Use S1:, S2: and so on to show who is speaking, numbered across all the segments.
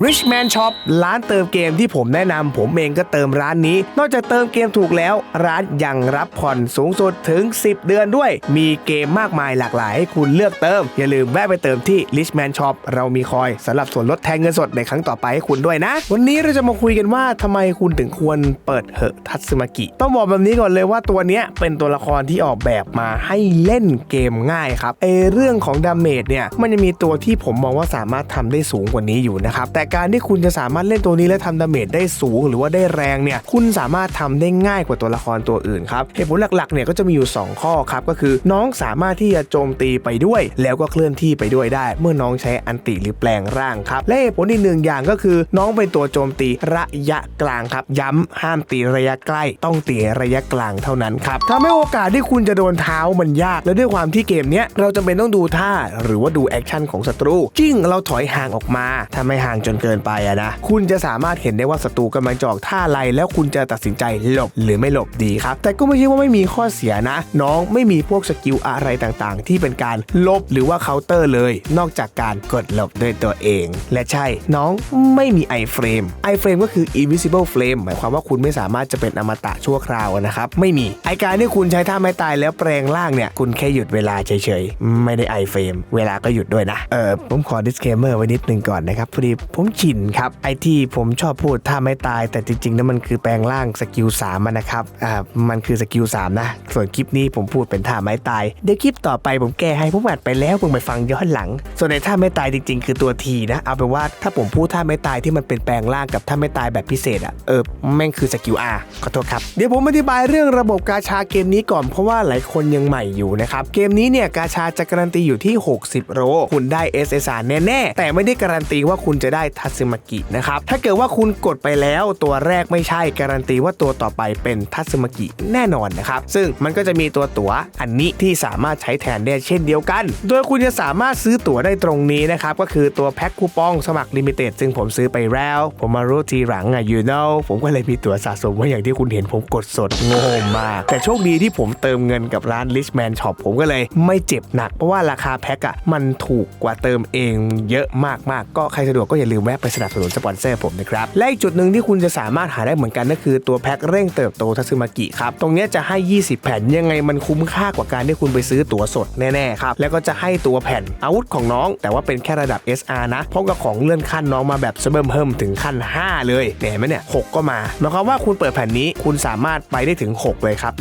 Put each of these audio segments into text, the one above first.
S1: Richman Shop ร้านเติมเกมที่ผมแนะนำผมเองก็เติมร้านนี้ นอกจากเติมเกมถูกแล้ว ร้านยังรับผ่อนสูงสุดถึง 10 เดือนด้วย มีเกมมากมายหลากหลายให้คุณเลือกเติม อย่าลืมแวะไปเติมที่ Richman Shop เรามีคอยสำหรับส่วนลดแทนเงินสดในครั้งต่อไปให้คุณด้วยนะ วันนี้เราจะมาคุยกันว่าทำไมคุณถึงควรเปิดเหอะทัตสึมากิ ต้องบอกแบบนี้ก่อนเลยว่าตัวเนี้ยเป็นตัวละครที่ออกแบบมาให้เล่นเกมง่ายครับเอเรื่องของดาเมจเนี่ยมันจะมีตัวที่ผมมองว่าสามารถทำได้สูงกว่านี้อยู่นะครับแต่การที่คุณจะสามารถเล่นตัวนี้และทำดาเมจได้สูง หรือว่าได้แรงเนี่ยคุณสามารถทำได้ง่ายกว่าตัวละครตัวอื่นครับเหตุผลหลักๆเนี่ยก็จะมีอยู่ 2 ข้อครับก็คือน้องสามารถที่จะโจมตีไปด้วย แล้วก็เคลื่อนที่ไปด้วยได้ เมื่อน้องใช้อันติหรือแปลงร่างครับและเหตุผลอีกหนึ่งอย่างก็คือ น้องเป็นตัวโจมตีระยะกลางครับ ย้ำห้ามตีระยะใกล้ ต้องตีระยะกลางเท่านั้นครับทำให้โอกาสที่คุณจะโดนเท้ามันยาก และด้วยความที่เกมเนี้ยเราจำเป็นต้องดูท่าหรือว่าดูแอคชั่นของศัตรูจิ้งเราถอยห่างออกมาถ้าไม่ห่างจนเกินไปอะนะ คุณจะสามารถเห็นได้ว่าศัตรูกำลังจอกท่าไรแล้วคุณจะตัดสินใจหลบหรือไม่หลบดีครับ แต่ก็ไม่ใช่ว่าไม่มีข้อเสียนะ น้องไม่มีพวกสกิลอะไรต่างๆ ที่เป็นการลบหรือว่าเคาน์เตอร์เลย นอกจากการกดหลบด้วยตัวเอง และใช่น้องไม่มีไอเฟรมไอเฟรมก็คือ invisible flame หมายความว่าคุณไม่สามารถจะเป็นอมตะชั่วคราวนะครับ ไม่มีไอการที่คุณใช้ท่าไม้ตายแล้วแปลงร่างเนี่ย คุณแค่หยุดเวลาเฉยๆ ไม่ได้ไอเฟรมเวลาก็หยุดด้วยนะ เออผมขอ disclaimer ไว้นิดนึงก่อนนะครับพอดีผมมชินครับ ไอที่ผมชอบพูดท่าไม้ตาย แต่จริงๆนั้นมันคือแปลงร่างสกิล3อะนะครับอ่ามันคือสกิล3นะ ส่วนคลิปนี้ผมพูดเป็นท่าไม้ตาย เดี๋ยวคลิปต่อไปผมแก้ให้ผมอัดไปแล้วผมไปฟังย้อนหลัง ส่วนในท่าไม้ตายจริง ๆ คือตัวทีนะ เอาเป็นว่าถ้าผมพูดท่าไม้ตายที่มันเป็นแปลงร่างกับท่าไม้ตายแบบพิเศษอะเออแม่งคือสกิล R ขอโทษครับ เดี๋ยวผมอธิบายเรื่องระบบกาชาเกมนี้ก่อนเพราะว่าหลายคนยังใหม่อยู่นะครับเกมนี้เนี่ยกาชาจะการันตีอยู่ที่ 60 โรคุณได้ SSR แน่ๆแต่ไม่ได้การันตีว่าคุณจะได้ทัตสึมากินะครับ ถ้าเกิดว่าคุณกดไปแล้วตัวแรกไม่ใช่การันตีว่าตัวต่อไปเป็นทัตสึมากิแน่นอนนะครับ ซึ่งมันก็จะมีตัวตั๋วอันนี้ที่สามารถใช้แทนได้เช่นเดียวกัน โดยคุณจะสามารถซื้อตั๋วได้ตรงนี้นะครับ ก็คือตัวแพ็คคูปองสมัครลิมิเต็ดซึ่งผมซื้อไปแล้ว ผมมารู้ทีหลังอะ you know ผมก็เลยมีตั๋วสะสมไว้อย่างที่คุณเห็นผมกดสดโง่มาก แต่โชคดีที่ผมเติมเงินกับร้าน Richman Shop ผมก็เลยไม่เจ็บหนักเพราะว่าราคาแพ็คอะมันถูกกว่าเติมเองเยอะมากๆ ก็ใครสะดวกก็อย่าลืมแวะไปสนับสนุนสปอนเซอร์ผมนะครับ และอีกจุดหนึ่งที่คุณจะสามารถหาได้เหมือนกันก็คือตัวแพ็คเร่งเติบโตทัซึมากิครับ ตรงนี้จะให้ 20 แผ่นยังไงมันคุ้มค่ากว่าการที่คุณไปซื้อตั๋วสดแน่ๆครับ แล้วก็จะให้ตัวแผ่นอาวุธของน้อง แต่ว่าเป็นแค่ระดับ SR นะพร้อมกับของเลื่อนขั้นน้องมาแบบเบิ่มเพิ่มถึงขั้น 5 เลยเห็นไหมเนี่ยหก็มาหมายความว่าคุณเปิดแผ่นนี้คุณสามารถไปได้ถึง 6 เลยครับ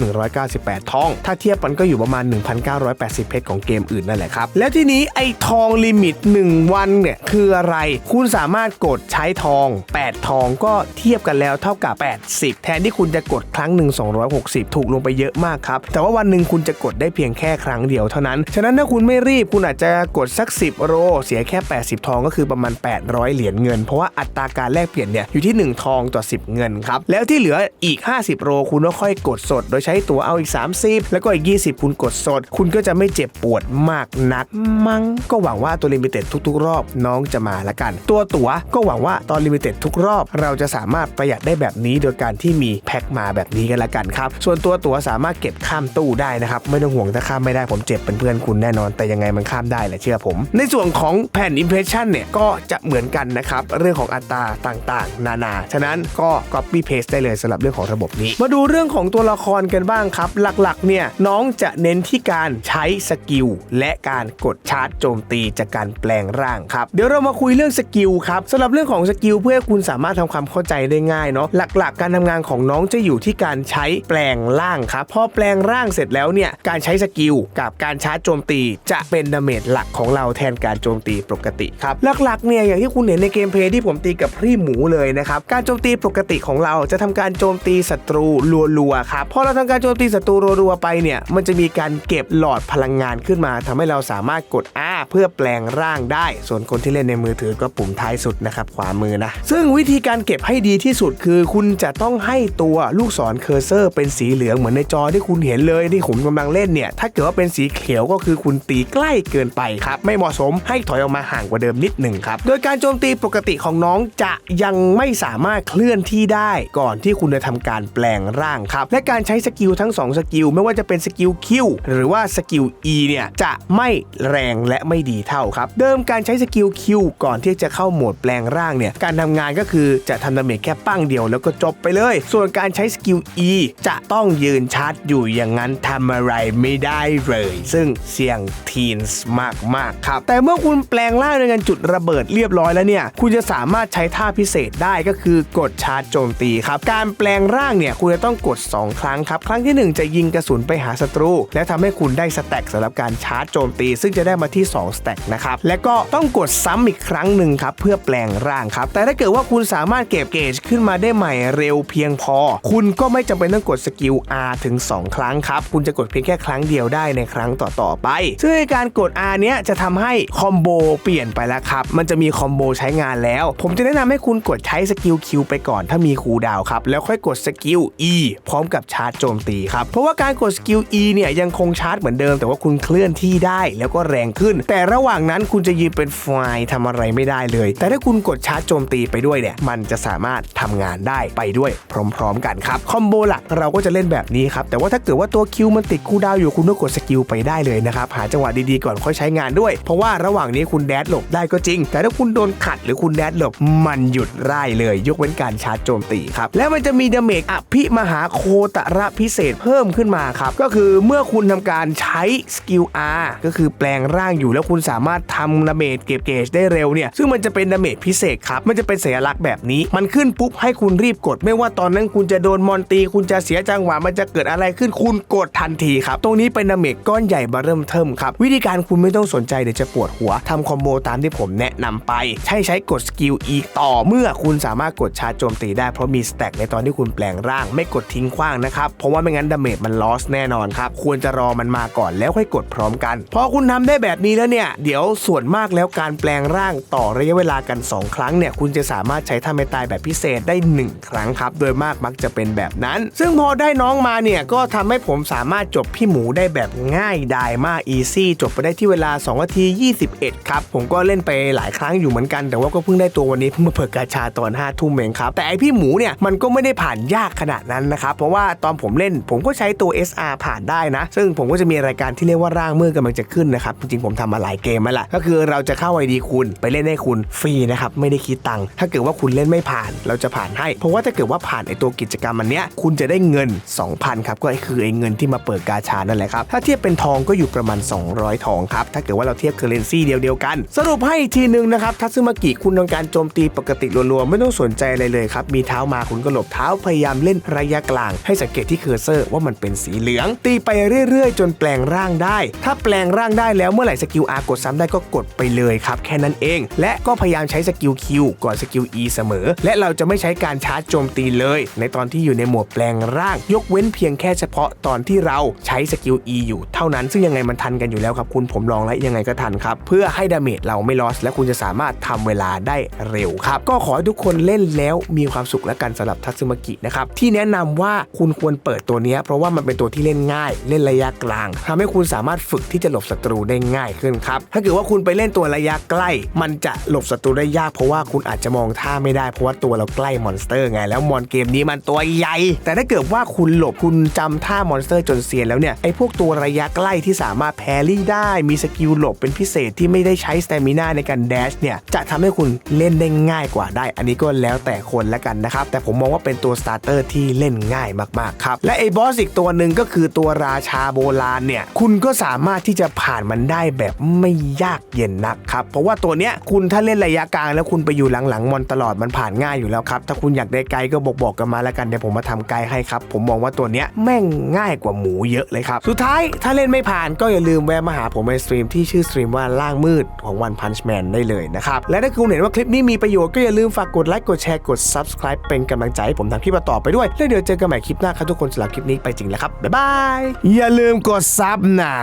S1: 198 ทอง ถ้าเทียบกันก็อยู่ประมาณ 1,980 เพชรของเกมอื่นนั่นแหละครับแล้วทีนี้ไอ้ทองลิมิต 1 วันเนี่ยคืออะไรคุณสาามารถกดใช้ทอง 8 ทองก็เทียบกันแล้วเท่ากับ 80 แทนที่คุณจะกดครั้งหนึ่ง260 ถูกลงไปเยอะมากครับ แต่ว่าวันหนึ่งคุณจะกดได้เพียงแค่ครั้งเดียวเท่านั้น ฉะนั้นถ้าคุณไม่รีบคุณอาจจะกดสัก 10 โรเสียแค่ 80 ทองก็คือประมาณ 800 เหรียญเงิน เพราะว่าอัตราการแลกเปลี่ยนเนี่ยอยู่ที่ 1 ทองต่อ 10 เงินครับ แล้วที่เหลืออีก 50 โรคุณก็ค่อยกดสด โดยใช้ตัวเอาอีก 30 แล้วก็อีก 20 คุณกดสด คุณก็จะไม่เจ็บปวดมากนัก มั้งก็หวังว่าตัวลิมิเต็ดทุก ๆ รอบน้องจะมาละกัน ตัวตั๋ว ก็หวังว่าตอนลิมิเต็ดทุกรอบ เราจะสามารถประหยัดได้แบบนี้โดยการที่มีแพ็คมาแบบนี้กันละกันครับ ส่วนตัวตั๋วสามารถเก็บข้ามตู้ได้นะครับ ไม่ต้องห่วงถ้าข้ามไม่ได้ผมเจ็บเป็นเพื่อนคุณแน่นอน แต่ยังไงมันข้ามได้แหละเชื่อผม ในส่วนของแผ่นอิมเพรสชันเนี่ยก็จะเหมือนกันนะครับเรื่องของอัตราต่างๆ นานา ฉะนั้นก็ copy paste ได้เลยสำหรับเรื่องของระบบนี้ มาดูเรื่องของตัวละครกันบ้างครับ หลักๆเนี่ยน้องจะเน้นที่การใช้สกิลและการกดชาร์จโจมตีจากการแปลงร่างครับเดี๋ยวเรามาคุยเรื่องสกิลครับสำหรับเรื่องของสกิลเพื่อให้คุณสามารถทำความเข้าใจได้ง่ายเนาะหลักๆ การทำงานของน้องจะอยู่ที่การใช้แปลงร่างครับพอแปลงร่างเสร็จแล้วเนี่ยการใช้สกิลกับการชาร์จโจมตี จะเป็นดาเมจหลักของเราแทนการโจมตีปกติครับหลักๆเนี่ยอย่างที่คุณเห็นในเกมเพลย์ที่ผมตีกับพี่หมูเลยนะครับการโจมตีปกติของเราจะทำการโจมตีศัตรูรัวๆครับพอเราทำการโจมตีศัตรูรัวๆไปเนี่ยมันจะมีการเก็บหลอดพลังงานขึ้นมาทำให้เราสามารถกด R เพื่อแปลงร่างได้ ส่วนคนที่เล่นในมือถือก็ปุ่มท้ายสุดนะครับขวามือนะ ซึ่งวิธีการเก็บให้ดีที่สุดคือ คุณจะต้องให้ตัวลูกศรเคอร์เซอร์เป็นสีเหลืองเหมือนในจอที่คุณเห็นเลยที่ผมกำลังเล่นเนี่ยถ้าเกิดว่าเป็นสีเขียวก็คือคุณตีใกล้เกินไปครับไม่เหมาะสมให้ถอยออกมาห่างกว่าเดิมนิดหนึ่งครับโดยการโจมตีปกติของน้องจะยังไม่สามารถเคลื่อนที่ได้ก่อนที่คุณจะทำการแปลงร่างครับและการใช้สกิลทั้ง 2 สกิลไม่ว่าจะเป็นสกิล Q หรือว่าสกิล E เนี่ยจะไม่แรงและไม่ดีเท่าครับเดิมการใช้สกิล Q ก่อนที่จะเข้าโหมมดแปลงร่างเนี่ย การทำงานก็คือจะทำดาเมจแค่ปั้งเดียวแล้วก็จบไปเลย ส่วนการใช้สกิล E จะต้องยืนชาร์จอยู่อย่างนั้นทำอะไรไม่ได้เลย ซึ่งเสี่ยงทีนส์มากๆครับ แต่เมื่อคุณแปลงร่างในการจุดระเบิดเรียบร้อยแล้วเนี่ย คุณจะสามารถใช้ท่าพิเศษได้ก็คือกดชาร์จโจมตีครับ การแปลงร่างเนี่ยคุณจะต้องกด 2 ครั้งครับ ครั้งทีหนึ่1 จะยิงกระสุนไปหาศัตรู และทำให้คุณได้สแต็กสำหรับการชาร์จโจมตี ซึ่งจะได้มาที่2สแต็กนะครับ และก็ต้องกดซ้ำอีกครั้งหนึ่งครับเพื่อแปลงร่างครับ แต่ถ้าเกิดว่าคุณสามารถเก็บเกจขึ้นมาได้ใหม่เร็วเพียงพอ คุณก็ไม่จำเป็นต้องกดสกิล R ถึง 2 ครั้งครับ คุณจะกดเพียงแค่ครั้งเดียวได้ในครั้งต่อๆไป ซึ่งในการกด R เนี้ยจะทำให้คอมโบเปลี่ยนไปแล้วครับ มันจะมีคอมโบใช้งานแล้ว ผมจะแนะนำให้คุณกดใช้สกิล Q ไปก่อนถ้ามีคูดาวครับ แล้วค่อยกดสกิล E พร้อมกับชาร์จโจมตีครับ เพราะว่าการกดสกิล E เนี่ยยังคงชาร์จเหมือนเดิม แต่ว่าคุณเคลื่อนที่ได้แล้วก็แรงขึ้น แต่ระหว่างนั้นคุณจะยืนเป็นไฟล์ทำอะไรไม่ได้เลยแต่ถ้าคุณกดชาร์จโจมตีไปด้วยเนี่ย มันจะสามารถทำงานได้ไปด้วยพร้อมๆ กันครับ คอมโบหลักเราก็จะเล่นแบบนี้ครับ แต่ว่าถ้าเกิดว่าตัวคิวมันติดคูลดาวอยู่คุณก็กดสกิลไปได้เลยนะครับ หาจังหวะดีๆก่อนค่อยใช้งานด้วย เพราะว่าระหว่างนี้คุณแดดหลบได้ก็จริง แต่ถ้าคุณโดนขัดหรือคุณแดดหลบมันหยุดได้เลย ยกเว้นการชาร์จโจมตีครับ และมันจะมีดาเมจอภิมหาโคตระพิเศษเพิ่มขึ้นมาครับ ก็คือเมื่อคุณทำการใช้สกิล R ก็คือแปลงร่างอยู่แล้วคุณสามารถทำดาเมจเก็บเกจได้เร็วเนี่ย ซึ่งมันจะเป็นดาเมจพิเศษครับ มันจะเป็นสัญลักษณ์แบบนี้ มันขึ้นปุ๊บให้คุณรีบกด ไม่ว่าตอนนั้นคุณจะโดนมอนตี คุณจะเสียจังหวะ มันจะเกิดอะไรขึ้น คุณกดทันทีครับ ตรงนี้เป็นดาเมจก้อนใหญ่บาเริ่มเทิมครับ วิธีการคุณไม่ต้องสนใจเดี๋ยวจะปวดหัวทำคอมโบตามที่ผมแนะนำไป ใช้ใช้กดสกิลอีกต่อ เมื่อคุณสามารถกดชาร์จโจมตีได้เพราะมีสแต็กในตอนที่คุณแปลงร่าง ไม่กดทิ้งขว้างนะครับ เพราะว่าไม่งั้นดาเมจมันลอสแน่นอนครับ ควรจะรอมันมาก่อนแล้วค่อยกดพร้อมกัน พอคุณทำได้แบบนี้แล้วเนี่ย เดี๋ยวส่วนมากแล้วการแปลงร่างต่อระยะเวลากัน 2 ครั้งเนี่ยคุณจะสามารถใช้ท่าไม่ตายแบบพิเศษได้ 1 ครั้งครับ โดยมากมักจะเป็นแบบนั้น ซึ่งพอได้น้องมาเนี่ยก็ทำให้ผมสามารถจบพี่หมูได้แบบง่ายดายมากอีซี่จบไปได้ที่เวลา2นาที21 ครับ ผมก็เล่นไปหลายครั้งอยู่เหมือนกัน แต่ว่าก็เพิ่งได้ตัววันนี้เพิ่งมาเปิดกาชาตอน5ทุ่มเองครับแต่ไอพี่หมูเนี่ยมันก็ไม่ได้ผ่านยากขนาดนั้นนะครับเพราะว่าตอนผมเล่นผมก็ใช้ตัว SR ผ่านได้นะ ซึ่งผมก็จะมีรายการที่เรียกว่าร่างมือกำลังจะขึ้นนะครับจริงๆผมทำมาหลายเกมมาละก็คือเราจะเข้าไอดีคุณไปเล่นให้คุณฟรีนะครับไม่ได้คิดตังค์ถ้าเกิดว่าคุณเล่นไม่ผ่านเราจะผ่านให้ เพราะว่าถ้าเกิดว่าผ่านไอตัวกิจกรรมอันเนี้ยคุณจะได้เงิน 2,000ครับก็คือไอเงินที่มาเปิดกาชานั่นแหละครับถ้าเทียบเป็นทองก็อยู่ประมาณ 200 ทองครับถ้าเกิดว่าเราเทียบเคอร์เรนซีเดียวๆกัน สรุปให้อีกทีหนึงนะครับทัตซึมากิคุณทำการโจมตีปกติรัวๆไม่ต้องสนใจอะไรเลยครับมีเท้ามาคุณก็หลบเท้าพยายามเล่นระยะกลาง ให้สังเกตที่เคอร์เซอร์ว่ามันเป็นสีเหลือง ตีไปเรื่อยๆ จนแปลงร่างได้ ถ้าแปลงร่างได้แล้วเมื่อไหร่สกิล R กดซ้ำได้ก็กดไปเลยครับแค่นั้นเอง และก็พยยามใช้สกิล Q ก่อนสกิล E เสมอ และเราจะไม่ใช้การชาร์จโจมตีเลย ในตอนที่อยู่ในโหมดแปลงร่าง ยกเว้นเพียงแค่เฉพาะตอนที่เราใช้สกิล E อยู่เท่านั้น ซึ่งยังไงมันทันกันอยู่แล้วครับคุณผมลองแล้วยังไงก็ทันครับ เพื่อให้ดาเมจเราไม่ลอส และคุณจะสามารถทำเวลาได้เร็วครับ ก็ขอให้ทุกคนเล่นแล้วมีความสุขและกันสำหรับทัตสึมกินะครับที่แนะนำว่าคุณควรเปิดตัวนี้เพราะว่ามันเป็นตัวที่เล่นง่าย เล่นระยะกลางทำให้คุณสามารถฝึกที่จะหลบศัตรูได้ง่ายขึ้นครับถ้าเกิดว่าคุณไปเล่นตัวระยะใกล้ มันจะหลบศัตรูได้ยากเพราะว่าคุณอาจจะมองท่าไม่ได้เพราะว่าตัวเราใกล้มอนสเตอร์ไง แล้วมอนเกมนี้มันตัวใหญ่ แต่ถ้าเกิดว่าคุณหลบคุณจำท่ามอนสเตอร์จนเซียนแล้วเนี่ยไอ้พวกตัวระยะใกล้ที่สามารถแพรี่ได้ มีสกิลหลบเป็นพิเศษที่ไม่ได้ใช้สเตมินาในการแดชเนี่ยจะทำให้คุณเล่นได้ง่ายกว่าได้ อันนี้ก็แล้วแต่คนละกันนะครับแต่ผมมองว่าเป็นตัวสตาร์เตอร์ที่เล่นง่ายมากๆครับและไอ้บอสอีกตัวหนึ่งก็คือตัวราชาโบราณเนี่ยคุณก็สามารถที่จะผ่านมันได้แบบไม่ยากเย็นนักครับเพราะว่าตัวเนี้ยคุณถ้าเล่นระยะกลางแล้วคุณไปอยู่หลังๆมอนตลอดมันผ่านง่ายอยู่แล้วครับ ถ้าคุณอยากได้ไกลก็บอกบอกกันมาแล้วกันเดี๋ยวผมมาทำไกลให้ครับ ผมมองว่าตัวเนี้ยแม่งง่ายกว่าหมูเยอะเลยครับ สุดท้ายถ้าเล่นไม่ผ่านก็อย่าลืมแวะมาหาผมในสตรีมที่ชื่อสตรีมว่าล่างมืดของ One Punch Man ได้เลยนะครับ และถ้าคุณเห็นว่าคลิปนี้มีประโยชน์ก็อย่าลืมฝากกดไลค์กดแชร์กด subscribe เป็นกำลังใจให้ผมทำคลิปต่อไปด้วย แล้วเดี๋ยวเจอกันใหม่คลิปหน้าครับทุกคนสำหรับคลิปนี้ไปจริงแล้วครับบ๊ายบายอย่าลืมกดซับนะ